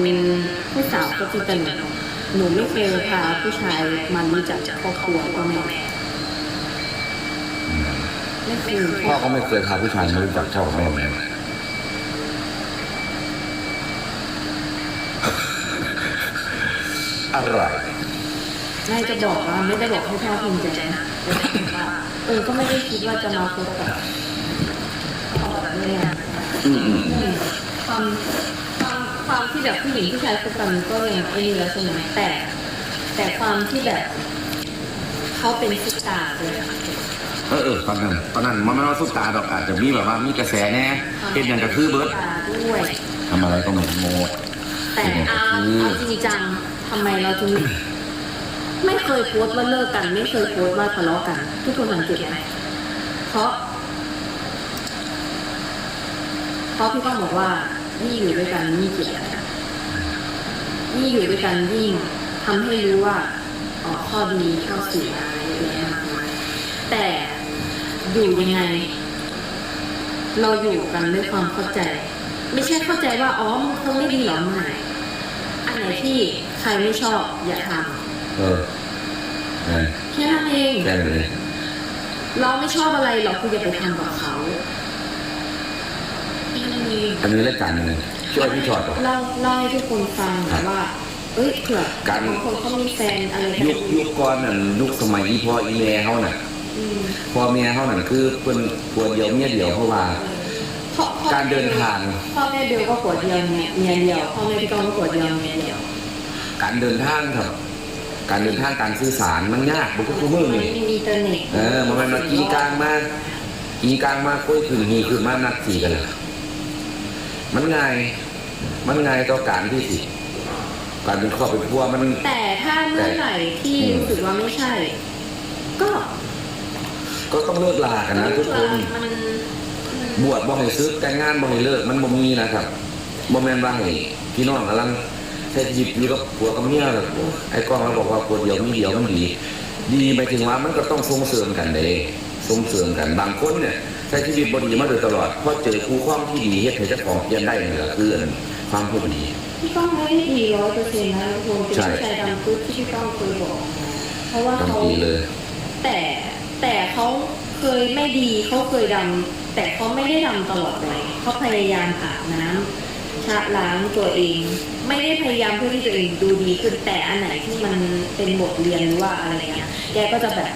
เป็นผู้สาวก็จริงแต่หนูหนูไม่เคยพาผู้ชายมารู้จักครอบครัวพ่อแม่ไม่เคยพ่อก็ไม่เคยพาผู้ชายมารู้จักเจ้าของแม่เหมือนกันอะไรนายจะบอกว่าไม่ได้บอกให้พ่อภูมิใจนะแต่บอกว่าเออก็ไม่ได้คิดว่าจะมาพบกับพ่อแบบนี้นะอืมอืมความ ความความที่แบบผู้หญิงผู้ชายคบกันก็ยังไอ้นี่แล้วใช่ไหมแต่ แต่ความที่แบบเขาเป็นซุปตาร์เลยอะเออเออตอนนั้นตอนนั้นมันไม่ว่าสุดตาดอกอาจจะมีแบบว่ามีกระแสแน่เป็นอย่างกระคือเบิร์ดซุปตาร์ด้วย ทำอะไรก็เหมือนโมด แต่เอาเอาจริงจังทำไมเราถึงไม่เคยโพสต์ว่าเลิกกัน ไม่เคยโพสต์ว่าทะเลาะกัน ทุกคนสังเกตไหมเพราะเพราะพี่ก้องบอกว่า ยิ่งอยู่ด้วยกันยิ่งเกลียดกันยิ่งอยู่ด้วยกันยิ่งทำให้รู้ว่าอ๋อข้อดีข้อเสียอะไรเยอะแยะมากมายแต่อยู่ยังไง เราอยู่กันด้วยความเข้าใจ ไม่ใช่เข้าใจว่าอ๋อมันคงไม่ดีหรอมึงไหนอันไหนที่ใครไม่ชอบอย่าทเออนั่นำแค่นั้นเองแค่นั้นเลยเราไม่ชอบอะไรเราคืออย่าไปทำกับเขาแค่นั้นเองอันนี้รายการหนึงช่วยพี่ชอดก่อนเล่าเล่าให้ทุกคนฟังหน่อยว่า เอ้ยเผื่อการ บางคนเขามีแฟนอะไรกันยุคยุคก่อนนั่นยุคสมัยอีพ่ออีแม่เขาน่ะอืมพ่อแม่เขานั่นคือเป็นผัวเดียวเมียเดียวเพราะว่า เพราะเพะการเดินทาง พ่อแม่เบลก็ปวดเดียวเนี่ยเมียเดียวพ่อแม่พี่ก้องก็ปวดเดียวเมียเดียวการเดินทางครับ การเดินทางการสื่อสารมันยากบุกทุกมือมันนี่ไม่มีอินเทอร์เน็ตเออมันมากีกลางมากีกลางมาคุยถึงฮีคือมานัดสีกันเลย มันง่าย มันง่ายต่อการที่สิการเป็นครอบเป็นครัวมัน แต่ถ้าเมื่อไหร่ที่รู้สึกว่าไม่ใช่ ก็ ก็ต้องเลิกลากันนะทุกคนมันบวชบ่ให้ซึกแต่งงานบ่ให้เลิกมันบ่มีนะครับบ่แม่นว่าให้พี่น้องกำลังใช้ชีวิตอยู่กับผัวกับเมียแบบไอ้กล้องเราบอกว่าผัวเดียวมีเดียวมันดี ดีหมายถึงว่ามันก็ต้องส่งเสริมกันเด้ส่งเสริมกันบางคนเนี่ยใช้ชีวิตบ่ดีมาโดยตลอดพอเจอครูความที่ดีเฮ็ดให้เจ้าของเปลี่ยนได้นี่แหละคืออันความพูดดีพี่ก้องไม่ได้ดีร้อยเปอร์เซ็นต์นะทุกคนเป็นใช่ผู้ชายดำปุ๊บที่พี่ก้องเคยบอก เพราะว่าทั้งเขาปีเลยแต่แต่เขาเคยไม่ดีเขาเคยดำแต่เขาไม่ได้ดำตลอดเลยเขาพยายามอาบน้ำชะล้างตัวเอง ไม่ได้พยายามเพื่อที่ตัวเองดูดีขึ้นแต่อันไหนที่มันเป็นบทเรียนหรือว่าอะไรเงี้ยแกก็จะแบบ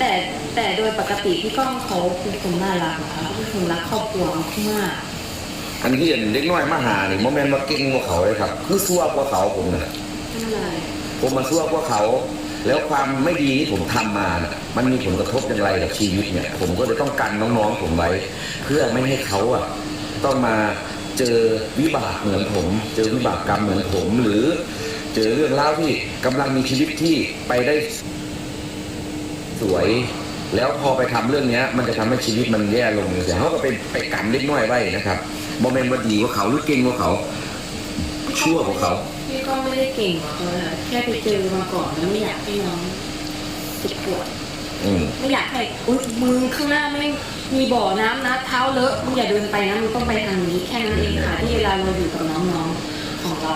แต่แต่โดยปกติพี่ก้องเขาเป็นคนน่ารักนะคะเขาเป็นคนรักครอบครัวมากอันที่เห็นเด็กน้อยมาหานี่บ่แม่นว่าเก่งกว่าเขาเลยครับ คือซัวกว่าเขาผมน่ะๆนั่นเลยผมมาซัวกว่าเขา แล้วความไม่ดีที่ผมทำมาน่ะมันมีผลกระทบอย่างไรกับชีวิตเนี่ย ผมก็เลยต้องกันน้องๆผมไว้ เพื่อไม่ให้เขาอะต้องมาเจอวิบากเหมือนผม เจอวิบากกรรมเหมือนผมหรือ เจอเรื่องราวที่กำลังมีชีวิตที่ไปได้ สวย แล้วพอไปทำเรื่องเนี้ย มันจะทำให้ชีวิตมันแย่ลงเสียเขาก็ไปไปกันเล็กน้อยไว้นะครับโมเมนต์ว่าดีกว่าเขาหรือเก่งกว่าเขาชั่วกว่าเขาพี่ก้องไม่ได้เก่งหรอกเลยแค่ไปเจอมาก่อนแล้วไม่อยากให้น้องเจ็บปวดอืมไม่อยากให้อุ้ยมือข้างหน้าไม่มีบ่อน้ำนะเท้าเลอะมึงอย่าเดินไปนะมึงต้องไปทางนี้แค่นั้นเองค่ะที่เวลาเราอยู่กับน้องๆของเรา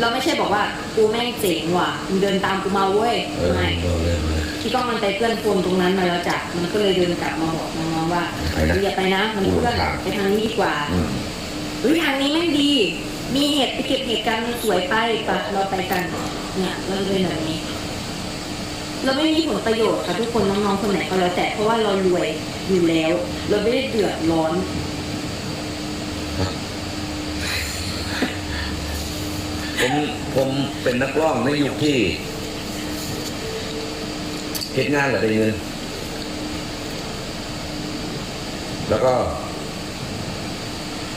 เราไม่ใช่บอกว่ากูแม่งเจ๋งว่ะมึงเดินตามกูมาเว้ยเออไม่ เออเออเออพี่ก้องมันไปเพื่อนคนตรงนั้นมาแล้วจ้ะมันก็เลยเดินกลับมาบอกน้องๆว่าไปนะอย่าไปนะ มันเพื่อนไปทางนี้ดีกว่าอืมเฮ้ยทางนี้แม่งดี มีเห็ดไปเก็บเห็ดกันมันสวยไปปะเราไปกัน เนี่ยเราเป็นแบบนี้ เราไม่มีผลประโยชน์ค่ะทุกคนน้องๆคนไหนก็แล้วแต่เพราะว่าเรารวยอยู่แล้ว เราไม่ได้เดือดร้อน ผมผมเป็นนักร้องในยุคที่ เฮ็ดงานแหละได้เงิน แล้วก็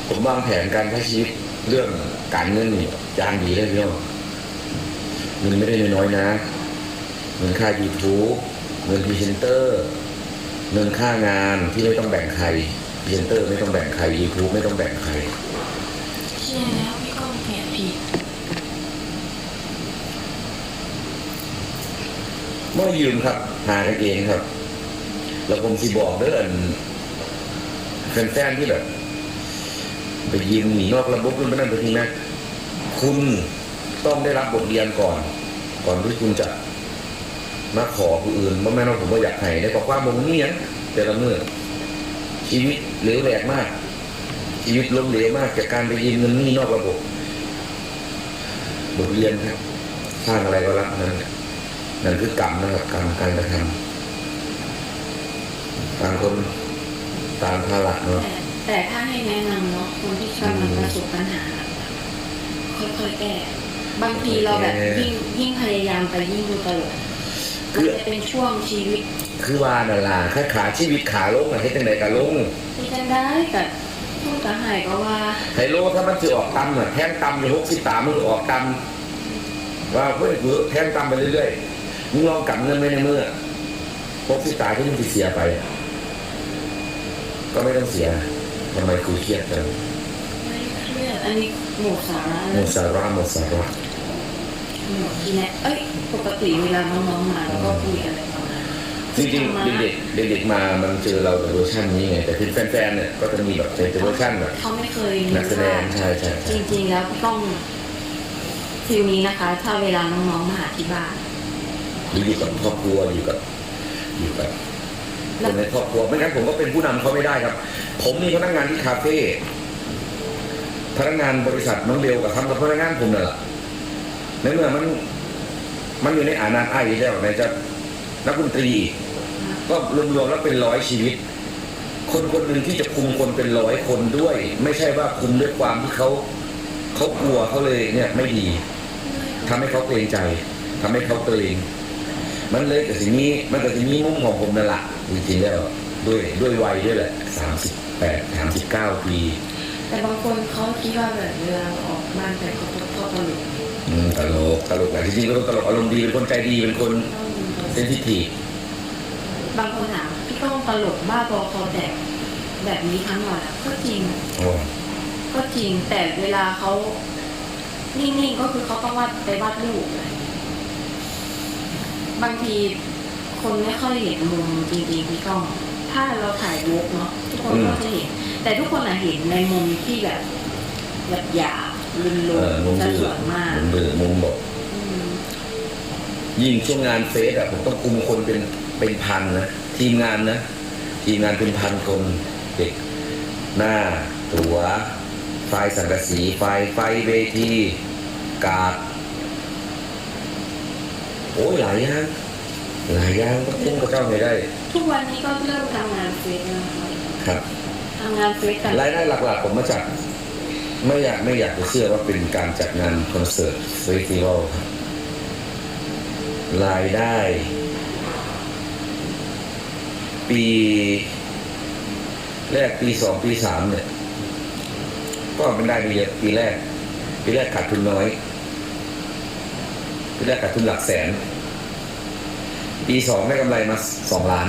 ผมวางแผนการใช้ชีวิตเรื่องการเงินนี่จางดีเลยพี่น้องเงินไม่ได้น้อยนะ เงินค่า YouTube เงินพรีเซนเตอร์ เงินค่างานที่ไม่ต้องแบ่งใครพรีเซนเตอร์ไม่ต้องแบ่งใคร YouTube ไม่ต้องแบ่งใคร ใช่แล้วพี่ก้องแผนผิด ไม่ยืมครับ หากันเองครับ แล้วผมสิบอกเด้อแฟนๆที่แบบไปยืมหนีนอกระบบนู่นไปนั่นไปที่แม็กคุณต้องได้รับบทเรียนก่อน ก่อนที่คุณจะมาขอผู้อื่นบ่แม่นว่าผมว่อยากให้ได้บอกว่าผมนี่ยังแต่ละเมื่อชีวิตเหลวแหลกมาก ชีวิตล้มเหลวมากจากการไปยืมเงินนี้นอกระบบบทเรียนครับสร้างอะไรก็รับนั่น นั่นคือกรรมนะครับกรรมการกระทำต่างคนตามภาระเนาะแต่แต่ถ้าให้แนะนำเนาะคนที่กำลังประสบปัญหา ค่อยๆแก้บางทีเราแบบยิ่งยิ่งพยายามไปยิ่งดูตลกมันจะเป็นช่วงชีวิต คือว่านั่นล่ะแค่ขาชีวิตขาลงอะให้จังไดก็ลงที่จะได้กับพูดกับหายก็ว่าไฮโลถ้ามันจะออกตำน่ะแทงตำอยู่หกสิบสามมันก็ออกตำว่าเพื่อนกูแทงตำไปเรื่อยๆ มึงลองกำเงินไว้ในมือหกสิบสามที่มึงจะเสียไป ก็ไม่ต้องเสียทำไมกูเครียดจังไม่เครียดอันนี้หมดสาระหมดสาระหมดสาระหมดที่แน่เอ้ยปกติเวลาน้องๆมาแล้วก็คุยอะไรประมาณนั้นจริงๆเด็กๆเด็กๆมามันเจอเราในเวอร์ชันนี้ไงแต่คือแฟนๆเนี่ยก็จะมีแบบในเวอร์ชันแบบเขาไม่เคยนักแสดงใช่ใช่จใช่ริง ๆ แล้วต้องฟิลนี้นะคะ ถ้าเวลาน้องๆมาหาที่บ้าน หรืออยู่กับครอบครัวอยู่กับอยู่กับคนในครอบครัวไม่งั้นผมก็เป็นผู้นำเขาไม่ได้ครับ ผมมีพนักงานที่คาเฟ่พนักงานบริษัทน้องเบลกับทำกับพนักงานผมเนี่ยแหละในเมื่อมันมันอยู่ในอาณาไอ้แล้วไหนจะนักดนตรีอีกก็รวมๆแล้วเป็นร้อยชีวิต คนคนหนึ่งที่จะคุมคนเป็นร้อยคนด้วย ไม่ใช่ว่าคุมด้วยความที่เขาเขากลัวเขาเลยเนี่ยไม่ดีทำให้เขาเกรงใจทำให้เขาเกรง มันเลยแต่สิ่งนี้มันแต่สิ่งนี้มุมของผมนั่นแหละจริงๆแล้วด้วยด้วยวัยด้วยแหละสามสิบแปดสามสิบเก้าปี แต่บางคนเขาคิดว่าแบบเวลาออกบ้านไปเขาก็ตลกอืมตลกตลกแต่จริงๆก็ตลกอารมณ์ดีเป็นคนใจดีเป็นคนเซนซิทีฟบางคนถามพี่ก้องตลกบ้าบอคอแตกแบบนี้ทั้งวันอะก็จริงโอ้ก็จริงแต่เวลาเขานิ่งๆก็คือเขาต้องวาดไปวาดรูปอะไร บางทีคนไม่ค่อยเห็นมุมจริงๆพี่ก้อง ถ้าเราถ่ายวกเนาะทุกคนก็จะเห็น แต่ทุกคนอะเห็นในมุมที่แบบแบบหยาบลุนลเออมุงมจะดื้อสวยมากมุมดื้อมุมบอกอืมยิ่งช่วงงานเฟสอะผมต้องคุมคนเป็นเป็นพันนะทีมงานนะทีมงานเป็นพันคนเด็ก หน้า ตัว ไฟสังกะสี ไฟไฟเวทีกาด โอ้ยหลายอย่างหลายอย่างก็พุ่งกระเจ้าไม่ได้ ทุกวันนี้ก็เริ่มทำงานเฟซแล้วนะคะครับทำงานเฟซกันรายได้หลักๆผมมาจาก ไม่อยากไม่อยากจะเชื่อว่าเป็นการจัดงานคอนเสิร์ตเฟสติวัลครับรายได้ ปีแรกปีสองปีสามเนี่ย ก็ไม่ได้ไม่เยอะปีแรก ปีแรกขาดทุนน้อย ปีแรกขาดทุนหลักแสน ปีสองได้กำไรมาสองล้าน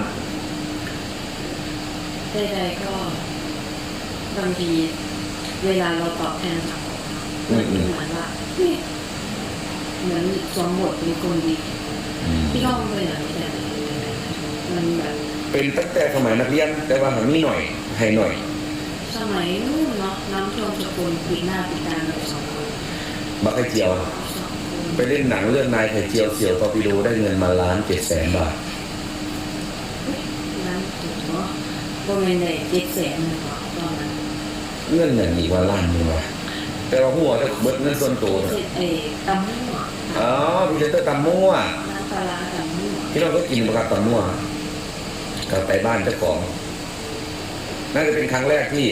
ใดๆก็บางทีเวลาเราตอบแทนสังคมอืมันมอืมเหมือนว่าเฮ้ยเหมือนสวมบทเป็นคนดีพี่ก้องเป็นอะไรแบบนี้มันแบบเป็นตั้งแต่สมัยนักเรียนแต่ว่าหานี้หน่อยให้หน่อย สมัยนู้นเนาะน้ำท่วมสกุลปีหน้าปีตาเราสองคนบักไข่เจียวสองคน ไปเล่นหนังเรื่องนายไข่เจียวเสี่ยวตอร์ปิโดได้เงินมาล้านเจ็ดแสนบาทนั้นถูกเนาะโบเมนเดเจ็ดแสนหนึ่งเนาะตอนนั้นเงื่อนเงินอีกว่าล้านหนึงวะแต่ว่าหัวจะเบิดเงินส่วนตัวเจ็ดเอตำมั่วอ๋อพรีเซนเตอร์ตำมั่วน้ำปลาร้าตำมั่วที่เราก็กินประกับตำมั่วกลับไปบ้านเจ้าของน่าจะเป็นครั้งแรกที่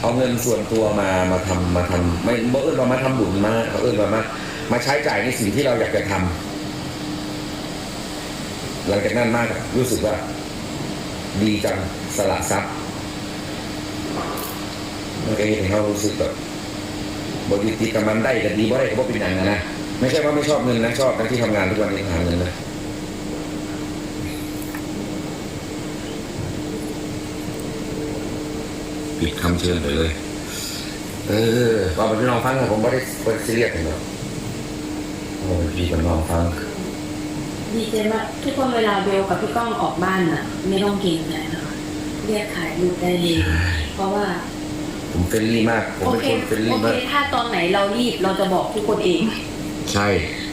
เอาเงินส่วนตัวมามาทำมาทำไม่บ่เอิ้นว่ามาทำบุญมาเขาเอิ้นว่ามา มาใช้จ่ายในสิ่งที่เราอยากจะทำหลังจากนั้นมากรู้สึกว่า ดีจังสละทรัพย์มันก็เห็นเขารู้สึกแบบบริติกับมันได้แต่ดีบ่ได้ก็บ่เป็นอย่างนั้นนะ ไม่ใช่ว่าไม่ชอบเงินนะชอบนะที่ทำงานทุกวันนี้หาเงินนะปิดคำเชิญไปเลย เออตอนพี่น้องฟังอผมไม่ได้เป็นซีเรียสเลยหรอก โอ้ยพี่กับน้องฟังดีใจมากทุกคนเวลาเบลกับพี่ก้องออกบ้านน่ะ ไม่ต้องเกรงใจนะคะเรียกถ่ายรูปได้เลยเพราะว่า ผมเฟรนลี่มาก ผมโอเป็นเคคนเฟรนโอลี่เคมากถ้าตอนไหนเรารีบเราจะบอกทุกคนเอง ใช่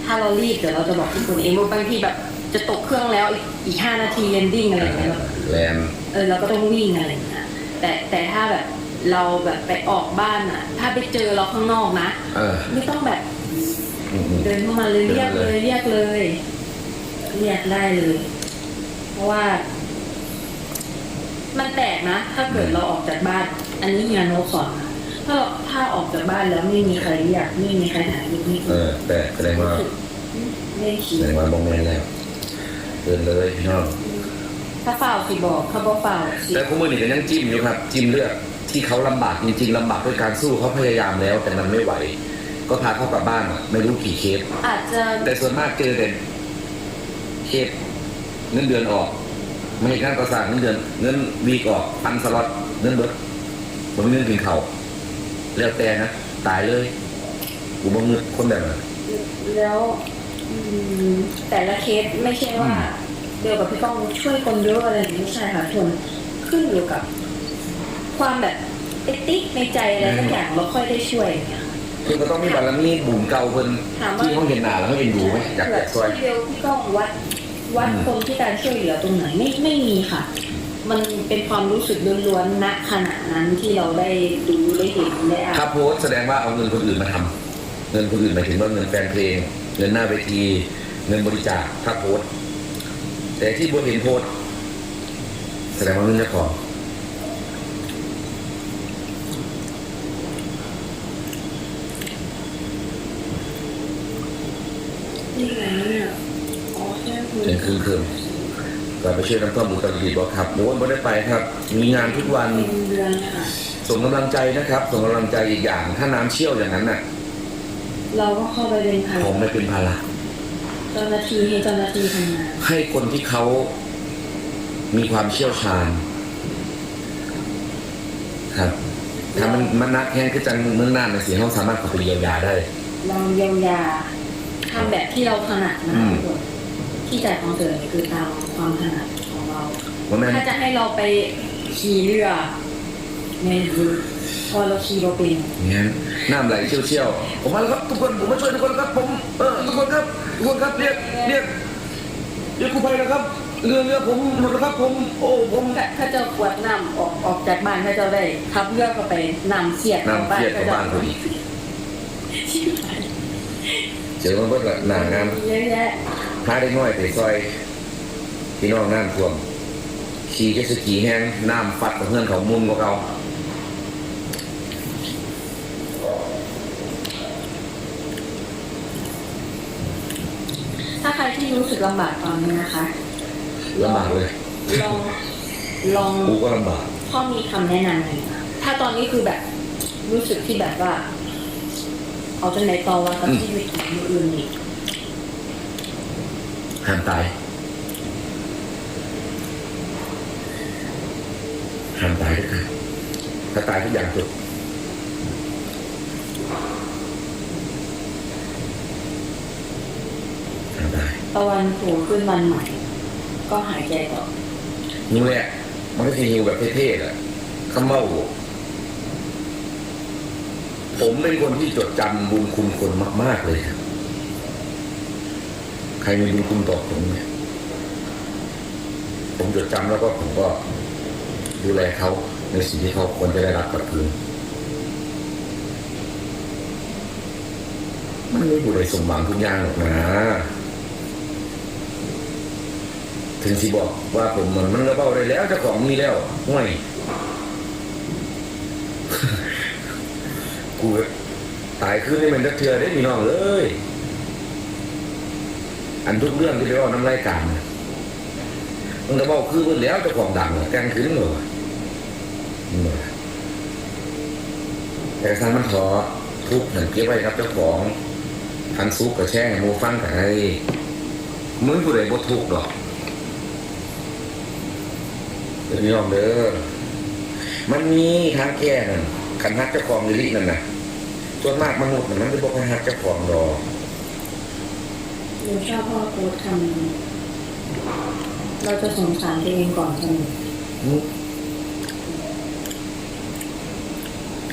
ถ้าเรารีบเดี๋ยวเราจะบอกทุกคนเองบางทีแบบจะตกเครื่องแล้วอีกอีกห้านาทีเรนดิ้งอะไรอย่างเงี้ยแบบแลนเออเราก็ต้องวิ่งอะไรอย่างเงี้ยแต่แต่ถ้าแบบเราแบบไปออกบ้านอะ ถ้าไปเจอเราข้างนอกนะ เออ ไม่ต้องแบบอืมอืม เดินเข้ามาเลยเรียกเลยเรียกเลยเรียกได้เลย เพราะว่า มันแปลกนะ ถ้าเกิดเราออกจากบ้าน อันนี้เฮียโนตสอนนะถ้าเราถ้าออกจากบ้านแล้วไม่มีใครเรียกไม่มีใครหาเรียกนี่เออแต่แสดงว่าไม่ขี่แสดงว่าบองแมนแล้วเดินเลยพี่น้องถ้าเปล่าสิบอกถ้าบ่เปล่าสิแต่คู่มือนี่ก็ยังจิ้มอยู่ครับ จิ้มเลือกที่เขาลำบากจริงๆลำบากด้วยการสู้เขาพยายามแล้ว แต่มันไม่ไหว ก็พาเขากลับบ้านอะไม่รู้กี่เคสอาจจะแต่ส่วนมากเจอแต่เคสเงินเดือนออก ไม่ให้การก่อสร้างเงินเดือน เงินวีกออกพันสล็อตเงินเบิดผมเงินกินเขาวแล้วแต่นะตายเลยกูบังเงินคนแบบนั้นแล้วอืมแต่ละเคสไม่ใช่ว่าเดียวกับพี่ต้องช่วยคนเยอะอะไรอย่างนี้ไม่ใช่ค่ะทุกคนขึ้นอยู่กับ ความแบบเอติกในใจอะไรสักอย่างเราค่อยได้ช่วยอย่างเงี้ย คือก็ต้องมีบารมีบุญเก่าเพิ่นถามว่าที่เขาเห็นหน้าแล้วเขาเห็นดูไหมอยากจะช่วยเดียวพี่ก้องวัดวัดอืมคนที่การช่วยเหลือตรงไหนไม่ไม่มีค่ะ มันเป็นความรู้สึกล้วนๆณขณะนั้นที่เราได้ดูได้เห็นได้อ่านถ้าโพสต์แสดงว่าเอาเงินคนอื่นมาทำเงินคนอื่นหมายถึงว่าเงินแฟนเพลงเงินหน้าเวทีเงินบริจาคถ้าโพสต์แต่ที่บนเห็นโพสต์แสดงว่าเงินเจ้าของ นี่ไงเนี่ยอ๋อแค่คือเป็นคืนคืนก็ไปช่วยน้ำท่วมอุตรดิตถ์บอกครับโอ้ยไม่ได้ไปครับ มีงานทุกวัน เป็นเดือนค่ะ ส่งกำลังใจนะครับ ส่งกำลังใจอีกอย่าง ถ้าน้ำเชี่ยวอย่างนั้นน่ะ เราก็เข้าไปเป็นภาผมระไม่เป็นภาระ เจ้าหน้าที่ให้เจ้าหน้าที่ทำงานให้คนที่เขามีความเชี่ยวชาญ ครับ ถ้ามันมันนักแห้งคือจังเมืองน่านน่ะสิเขาสามารถเข้าไปเยียวยาได้ เราเยียวยา ทำแบบที่เราถนัดนะอืมทุกคนที่จ่ายของเสริมคือตามความถนัดของเราว่าแม่นถ้าจะให้เราไปขี่เรือไม่รู้พอเราขี่เราเป็นเนี่ยน้ำไหลเชี่ยวๆผมมาแล้วครับทุกคนผมมาช่วยทุกคนครับผมเออทุกคนครับทุกคนครับเรียกเรียกเรียกกู้ภัยนะครับเรือเรือผมหมดแล้วครับผมโอ้ผมถ้าเจะกวดน้ำออกออกจากบ้านถ้าเจะได้ขับเรือเข้าไปน้ำเสียดน้ำเสียดเข้าบ้านพอดีชิบหาย เจอมันเบิดละหนางานเยอะแยะพาได้น้อยไปซอยพี่น้องน้ำท่วม ขี่ก็สกีแห้งน้ำฟัดกับเพื่อนเขามุนกว่าเราถ้าใครที่รู้สึกลำบากตอนนี้นะคะลำบากเลยลองลองกูก็ลำบากพ่อมีคำแนะนำหน่อยนะถ้าตอนนี้คือแบบรู้สึกที่แบบว่า เอาจังไหนต่อว่ากับชีวิตของคนอื่นอีกห้ามตายห้ามตายด้วยกันถ้าตายทุกอย่างจบห้ามตายตะวันโผล่ขึ้นวันใหม่ ก็หายใจต่อนี่แหละมันก็คือฮิวแบบเท่ๆแหละคำว่า ผมเป็นคนที่จดจำบุญคุณคนมาก ๆ เลยครับใครมีบุญคุณต่อผมเนี่ย ผมจดจำแล้วก็ผมก็ดูแลเขาในสิ่งที่เขาควรจะได้รับกลับคืนมันไม่บุญเลยสมหวังทุกอย่างหรอกนะถึงสิบอกว่าผมมันมันระเบ้าได้แล้วเจ้าของมีแล้วห่วย กูตายขึ้นนี่มันจะเทือได้มีน้องเลยอันทุกเรื่องที่ไปว่าน้ำรายการน่ะมันระเบ้าคือมันแล้วเจ้าของดังน่ะแกงขึ้นเหรอนี่เหรอแต่ท่านมันขอทุกหนึ่งเก็บไว้ครับเจ้าของทันซุกกับแช่งหมูฟังกับไอ้มึงกูเลยบ่ทุกหรอกเดี๋ยวนี้ลองเด้อมันมีทางแก้นั่น ขันฮักเจ้าของลิลินั่นนะส่วนมากมนุษย์น่ะมันจะบอกให้ฮักเจ้าของรอหนูชอบพ่อโค้ดคำนี้เราจะสงสารตัวเองก่อนเสมออืม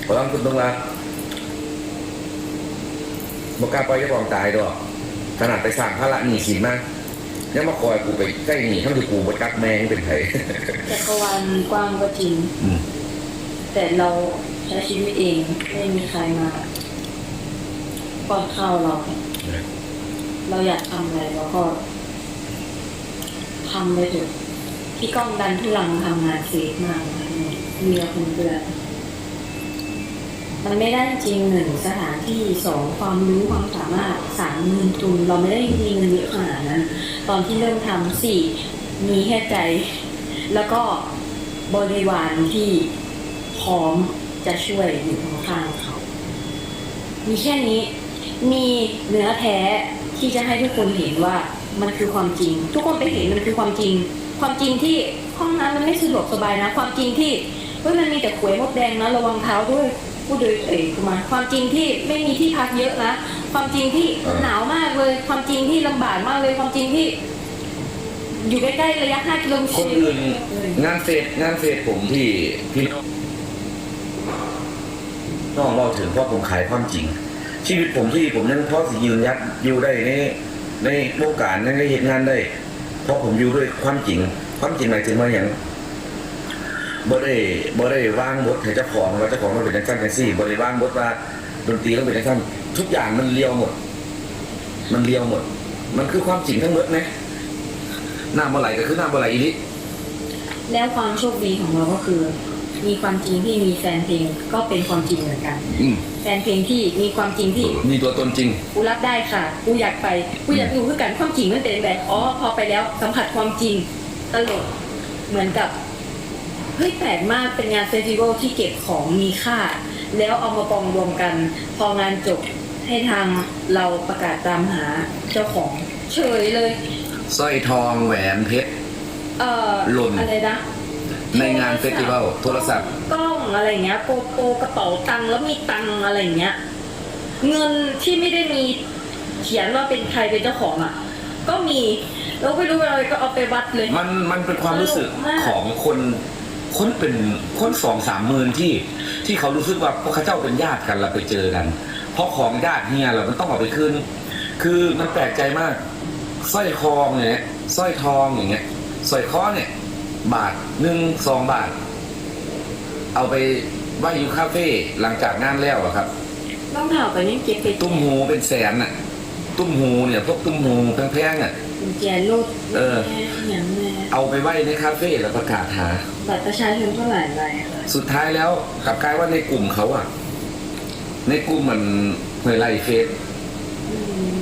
เพราะว่าคุณต้องว่าบอกกล้าปล่อยเจ้าของตายดอกขนาดไปสั่งพระละหนีสินมายังมาคอยกูไปใกล้หนีทั้งที่กูบดกักแมงเป็นไผจักรวาลกว้างก็จริงอืมแต่เรา ใช้ชีวิตเองไม่มีใครมาป้อนข้าวเรา เราอยากทำอะไรเราก็ทำไปเถอะพี่ก้องดันทุลังทำงานเซฟมากนะคะมีเราคนเดือนมันไม่ได้จริงหนึ่งสถานที่สองความรู้ความสามารถสามเงินทุน เราไม่ได้มีเงินเยอะขนาดนั้นตอนที่เริ่มทำสี่มีแค่ใจ แล้วก็บริวารที่พร้อม จะช่วยอยู่ข้างๆเขา มีแค่นี้ มีเนื้อแท้ที่จะให้ทุกคนเห็นว่ามันคือความจริง ทุกคนไปเห็นมันคือความจริง ความจริงที่ห้องน้ำมันไม่สะดวกสบายนะ ความจริงที่เฮ้ยมันมีแต่ขวยมดแดงนะระวังเท้าด้วยพูดโดยเอ๋ยมาความจริงที่ไม่มีที่พักเยอะนะความจริงที่หนาวมากเลย ความจริงที่ลำบากมากเลย ความจริงที่ อยู่ใกล้ๆระยะ5กิโลเมตรคนอื่นงานเฟสงานเฟสผมที่พี่ น้องเราถึงเพราะผมขายความจริง ชีวิตผมที่ผมยังพอสิยืนยัดอยู่ได้ในในโอกาสในเหตุงานได้ เพราะผมอยู่ด้วยความจริง ความจริงหมายถึงว่าอย่างบ่ได้บ่ได้วางบทให้เจ้าของว่าเจ้าของมันเป็นจังซั่นจังซี่บ่ได้วางบทว่าดนตรีต้องเป็นจังซั่นทุกอย่างมันเลียวหมด มันเลียวหมด มันคือความจริงทั้งหมดนะหน้าบ่ไหลก็คือหน้าบ่ไหลอีหลิแล้วความโชคดีของเราก็คือ มีความจริงที่มีแฟนเพลงก็เป็นความจริงเหมือนกัน อืมแฟนเพลงที่มีความจริงที่มีตัวตนจริง กูรับได้ค่ะ กูอยากไป กูอยากรู้คือกันความจริงมันเป็นแบบอ๋อพอไปแล้วสัมผัสความจริงตลกเหมือนกับเฮ้ยแปลกมากเป็นงานเฟสติวัลที่เก็บของมีค่า แล้วเอามาปองรวมกัน พองานจบให้ทางเราประกาศตามหาเจ้าของ เฉยเลยสร้อยทองแหวนเพชร เอ่อหล่น อะไรนะ ในงานเฟสติวัลโทรศัพท์กล้องอะไรเงี้ยโปโปกระเป๋าตังค์แล้วมีตังค์อะไรเงี้ยเงินที่ไม่ได้มีเขียนว่าเป็นใครเป็นเจ้าของอะ ก็มีแล้วไม่รู้อะไรก็เอาไปวัดเลย มันมันเป็นความรู้สึกตลกมากของคนคนเป็นคนสองสามหมื่นที่ ที่เขารู้สึกว่าพวกเขาเจ้าเป็นญาติกันแล้วไปเจอกัน เพราะของญาติเฮียเรามันต้องเอาไปคืนคือมันแปลกใจมากสร้อยคออย่างเงี้ยสร้อยทองอย่างเงี้ยสร้อยคอเนี่ย บาทหนึ่งสองบาท เอาไปไหว้อยู่คาเฟ่หลังจากงานแล้วอะครับ ต้องถามไปนี่เก็บไปตุ้มหูเป็นแสนน่ะตุ้มหูเนี่ยพวกตุ้มหูแพงๆอะกุญแจรถเออแม่อย่างแม่เอาไปไว้ในคาเฟ่แล้วประกาศหา บัตรประชาชนเท่าไหร่ใบค่ะสุดท้ายแล้วกลับกลายว่าในกลุ่มเขาอะในกลุ่มมันเฮยไล่เฟซอืม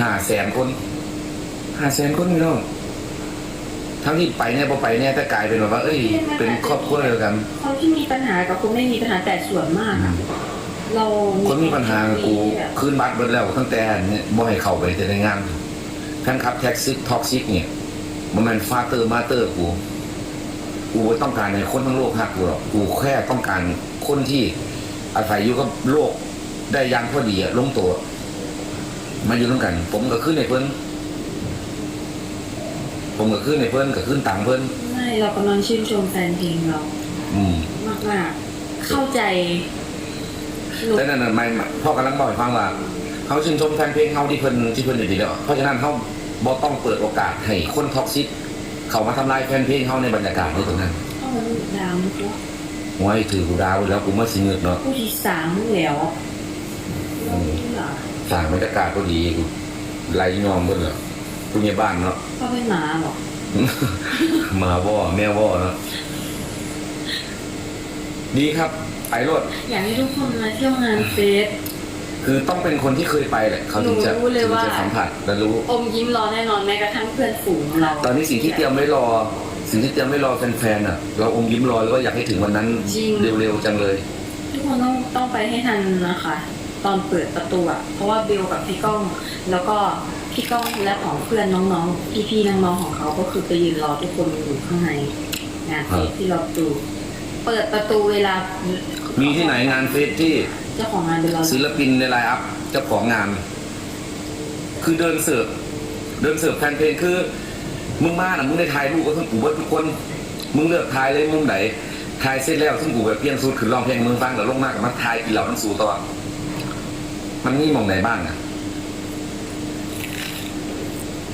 ห้าแสนคนห้าแสนคนพี่น้อง ทั้งที่ไปเนี่ยพอไปเนี่ยแต่กลายเป็นแบบว่าเอ้ย เป็นครอบครัวเดียวกัน คนที่มีปัญหากับคนไม่มีปัญหาแต่ส่วนมากอะเราคนมีปัญหากับกูที่แบบคืนบัตรเบิดแล้วตั้งแต่เนี่ยบ่ให้เข้าไปแต่ในงานแฟนคลับแท็กซิกท็อกซิกเนี่ย มันเป็นฟาเตอร์มาเตอร์กูกูไม่ต้องการให้คนทั้งโลกหักกูหรอกกูแค่ต้องการคนที่อาศัยอยู่กับโลกได้อยังพอดีอะลงตัว มาอยู่ร่วมกัน ผมก็ขึ้นในเพิ่น ผมก็ขึ้นในเพิ่นก็ขึ้นตังค์เพิ่นไม่เรากำลังชื่นชมแฟนเพลงเรา อืมมากมากๆเข้าใจหนูแต่นั่นน่ะไม่พ่อกำลังบอกให้ฟังว่าเขาชื่นชมแฟนเพลงเขาที่เพิ่นที่เพิ่นอยู่ดีแล้วเพราะฉะนั้นเขาบ่ต้องเปิดโอกาสให้คนท็อกซิกเขามาทำลายแฟนเพลงเขาในบรรยากาศนี้ตรงนั้นเอามันดาวมันก็ไว้ถือกูดาวไว้แล้วกูมาสิเงือกเนาะผู้ที่สามแล้วเราไม่เหรอสร้างบรรยากาศก็ดีกูไล่ยอมเบิ่นเหรอ ผู้ใหญ่บ้านเนาะเขาเป็นหมาบอกหมาว่อแม่ว่อเนาะดีครับไปรถอยากให้ทุกคนมาเที่ยวงานเฟสคือต้องเป็นคนที่เคยไปแหละเขาถึงจะหนูรู้เลยถึงว่าจะสัมผัสและรู้อมยิ้มรอแน่นอนแม้กระทั่งเพื่อนฝูงเรา ตอนนี้สิ่งที่เตรียมไว้รอ สิ่งที่เตรียมไว้รอแฟนๆอะ เราอมยิ้มรอแล้วก็อยากให้ถึงวันนั้นจริงเร็วๆจังเลย ทุกคนต้องต้องไปให้ทันนะคะ ตอนเปิดประตูอะเพราะว่าเบลกับพี่ก้องแล้วก็ พี่ก้องและของเพื่อนน้องๆ พี่ๆน้องๆของเขาก็คือไปยืนรอทุกคนอยู่ข้างในงานเฟสที่เราดู เปิดประตูเวลา มีที่ไหนงานเฟสที่เจ้าของงานเป็นเราศิลปินในไลน์อัพเจ้าของงาน คือเดินเสิร์ฟเดินเสิร์ฟแฟนเพลงคือมึงมาน่ะมึงได้ถ่ายรูปกับทุกกูว่าทุกคน มึงเลือกถ่ายเลยมุมไหนทายเสร็จแล้วซึ่งกูแบบเปลี่ยนสูตรขึ้นร้องเพลงมึงฟังแล้วลงมากกับมาทายกินเหล่ามันสู่ต่อมันนี่มองไหนบ้างอะ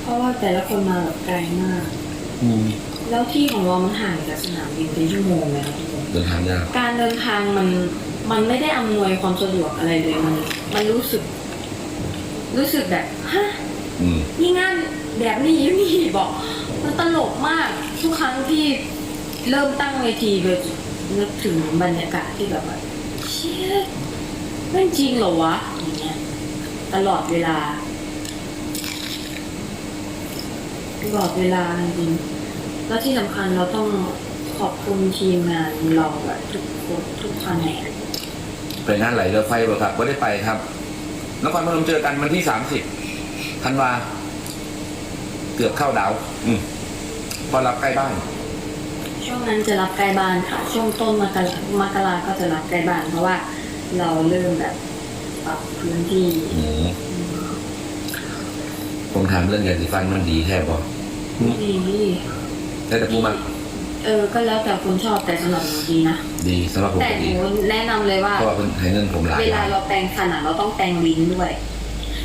เพ ราะว่าแต่ละคนมาแบบไกลมาก อืมแล้วที่ของเรามันห่างจากสนามบินเป็นชั่วโมงเลยนะทุกคน เดินทางยาก การเดินทางมันมันไม่ได้อำนวยความสะดวกอะไรเลยมัน มันรู้สึก รู้สึกแบบฮะอืม นี่งานแบบนี้นี่บอก มันตลกมากทุกครั้งที่เริ่มตั้งเวทีเลยนึกถึงบรรยากาศที่แบบว่าเชี่ยไม่จริงเหรอวะอย่างเงี้ยตลอดเวลา ตลอดเวลาจริงๆแล้วที่สำคัญเราต้องขอบคุณทีมงานเราแบบทุกคนทุกแผนกไปงานไหลเรือไฟบ่ครับไม่ได้ไปครับนครพนมเจอกันวันที่สามสิบธันวา เกือบเข้าดาว อืมพอรับใกล้บ้าน ช่วงนั้นจะรับใกล้บ้านค่ะ ช่วงต้นมกรามกราก็จะรับใกล้บ้าน เพราะว่า เราเริ่มแบบปรับพื้นที่อืม ผมถามเรื่องยาสีฟันมันดีแท้บ่ดีแต่แต่กูมาเออ ก็แล้วแต่คนชอบแต่สำหรับหนูดีนะ ดีสำหรับผมแต่ก็หดี นูแนะนำเลยว่า เพราะว่าเพิ่นให้เงินผมหลายเวลาล้านเราแปรงฟันอะ เราต้องแปรงลิ้นด้วย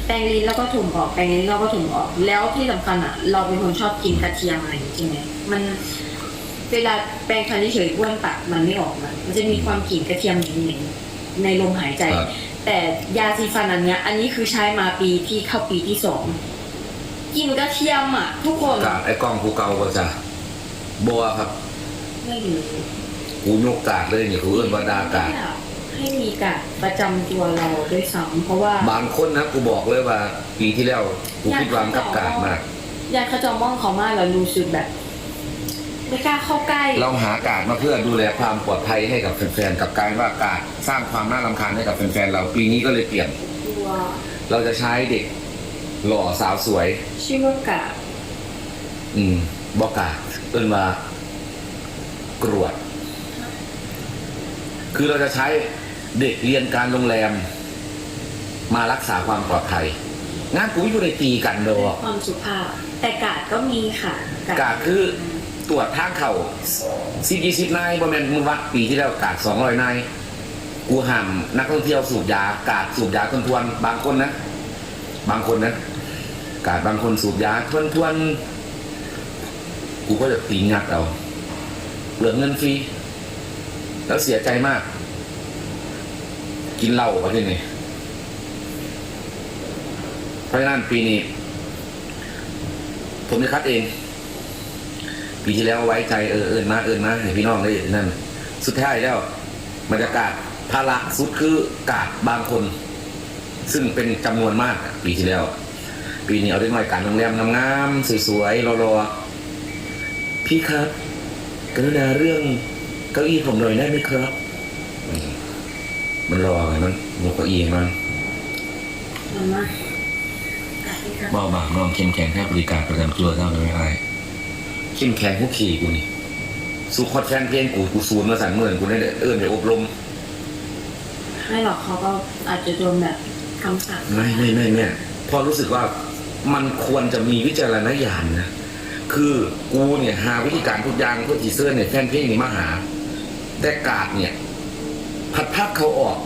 แปรงลิ้นแล้วก็ถุงออก แปรงลิ้นแล้วก็ถุงออก แล้วที่สำคัญอะ เราเป็นคนชอบกินกระเทียมอะไรอย่างนี้ใช่ไหมมัน เวลาแปรงฟันเฉยๆบ้วนปากมันไม่ออกมันมันจะมีความกลิ่นกระเทียมเหม็นๆในลมหายใจ ครับแต่ยาสีฟันอันเนี้ย อันนี้คือใช้มาปีที่เข้าปีที่สอง กลินกระเทียมอะ ทุกคนกาดไอ้กล้องภูเกาก็จะบัวครับไม่รู้กูยกกาดเลยนี่กูเอื้อนวาดากาด ให้มีกาดประจำตัวเราด้วยซ้ำเพราะว่า บางคนนะกูบอกเลยว่า ปีที่แล้วกูคิดหวังกับกาดมาก ยาขจรม่องเขามากเรารู้สึกแบบไม่กล้าเข้าใกล้เราหากาดมาเพื่อดูแลความปลอดภัยให้กับแฟนๆกับการว่ากาดสร้างความน่ารำคาญให้กับแฟนๆเราปีนี้ก็เลยเปลี่ยนตัว เราจะใช้เด็ก หล่อสาวสวยชื่อว่ากาดอืมบอกาดเอินว่ากรวด คือเราจะใช้เด็กเรียนการโรงแรม มารักษาความปลอดภัยงานกูอยู่ในตีกันเด้ด้วอยความสุภาพ แต่กาดก็มีค่ะ กาดคือตรวจทางเข่าซีกีซิบนายบอมเมนมึงวัดปีที่แล้วกาดสองร้อยนายกูห้ามนักท่องเที่ยวสูบยากาดสูบยาทวนทวนๆบางคนนะ บางคนนะกาดบางคนสูบยาทวนทวนๆกูก็จะตีงัดเอาเหลือเงินฟรีแล้วเสียใจมาก กินเหล้าประเทศนี้เพราะฉะนั้นปีนี้ ผมจะคัดเอง ปีที่แล้วไว้ใจเออเอินมาเอินมาให้พี่น้องได้นั่น สุดท้ายแล้วบรรยากาศภาระสุดคือกาดบางคน ซึ่งเป็นจำนวนมากอะปีที่แล้ว ปีนี้เอาได้หน่อยการโรงแรมงามๆสวยๆรอๆพี่ครับกรุณาเรื่องเก้าอี้ผมหน่อยได้ไหมครับอืมมันรอไงมันมันเก้าอี้มันมันมากกาดที่ครับบ้าบางน้องเข้มแข็งแค่บริการประจำตัวเท่านั้นไม่ได้เข้มแข็งผู้ขี่กูนี่สู้คอดแฟนเพลงกูกูซูนมาสั่นเหมือนกูได้เอิ้นไปอบรมไม่หรอกเขาก็อาจจะโดนแบบ คำสั่งไม่ไม่ไม่แม่พอรู้สึกว่ามันควรจะมีวิจารณญาณนะ คือกูเนี่ยหาวิธีการทุกอย่างเพื่อทีเสื้อเนี่ยแฟนเพลงนี่มาหา แต่กาดเนี่ยพัดพักเขาออก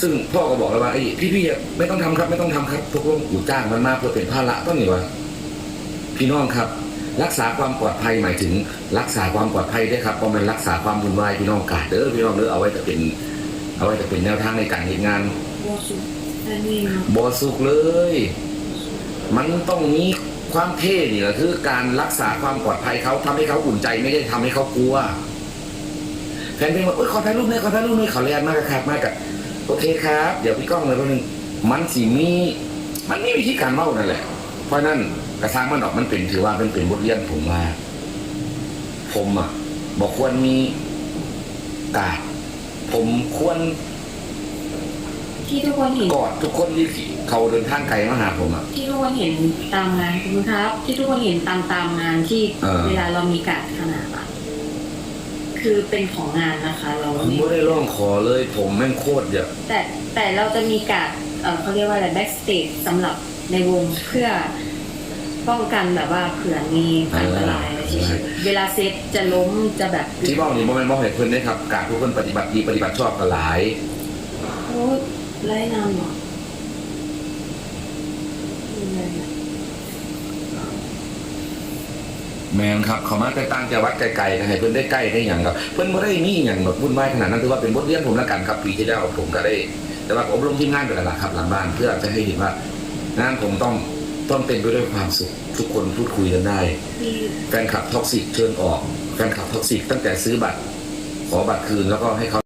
ซึ่งพ่อก็บอกแล้วว่าไอ้พี่พี่ๆไม่ต้องทำครับ ไม่ต้องทำครับพวกลงกูจ้างมันมาเพื่อเป็นภาระต้องนี่วะพี่น้องครับ รักษาความปลอดภัยหมายถึง รักษาความปลอดภัยด้วยครับเพราะมันรักษาความวุ่นวายพี่น้องกาดเด้อพี่น้องเด้อเอาไว้แต่เป็น เอาไว้แต่เป็นแนวทางในการเห็นงานโบสุแต่นี่เนาะบอสุกเลย มันต้องมีความเท่นี่แหละคือการรักษาความปลอดภัยเขาทำให้เขาอุ่นใจไม่ได้ทำให้เขากลัวแฟนเพลงบอกเอ้ยขอถ่ายรูปหน่อยขอถ่ายรูปหน่อยเขาแลนมากอะครับมากอะโอเคครับ เดี๋ยวพี่กล้องเลยคนหนึ่งมันสีมีมันมีวิธีการเล่านั่นแหละ เพราะนั่นกระซังมันออกมันเป็นถือว่าเป็นเป็นบทเรียนผมว่าผมอะบอกควรมีกาดผมควร ที่ทุกคนเห็นกอดทุกคนที่เขาเดินทางไกลมาหาผมอะ ที่ทุกคนเห็นตามงานคุณครับ ที่ทุกคนเห็นตามตามงานที่เออ เวลาเรามีการขนาดอะคือเป็นของงานนะคะ เราผมไม่ไม่ได้ร้องขอเลยผมแม่งโคตรเยอะแต่แต่เราจะมีการเออเขาเรียกว่าอะไรแบ็กสเตจสำหรับในวงเพื่อเพป้องกันแบบว่าเผื่อมีอันตรายอะไรเฉยๆเวลาเซ็ตจะล้มจะแบบที่บอกนี่โมเมนต์บอกให้เพื่อนได้ครับ การทุกคนปฏิบัติดีปฏิบัติชอบกันหลาย โอ้ย ไล่นำเหรออะไรอะแมนครับเขามาแต่ตั้งใจวัดไกลๆนะให้เพื่อนได้ใกล้ได้อย่างครับ เพื่อนไม่ได้มีอย่างแบบวุ่นวายขนาดนั้นถือว่าเป็นบทเรียนผมละกันครับปีที่แล้วผมก็ได้ แต่ว่าอบรมที่งานไปแล้วล่ะครับ หลังบ้านเพื่อจะให้เห็นว่างานผมต้องต้องเป็นไปด้วยความสุขทุกคนพูดคุยกันได้มีแฟนคลับท็อกซิกเชิญออกแฟนคลับท็อกซิกตั้งแต่ซื้อบัตรขอบัตรคืนแล้วก็ให้เขา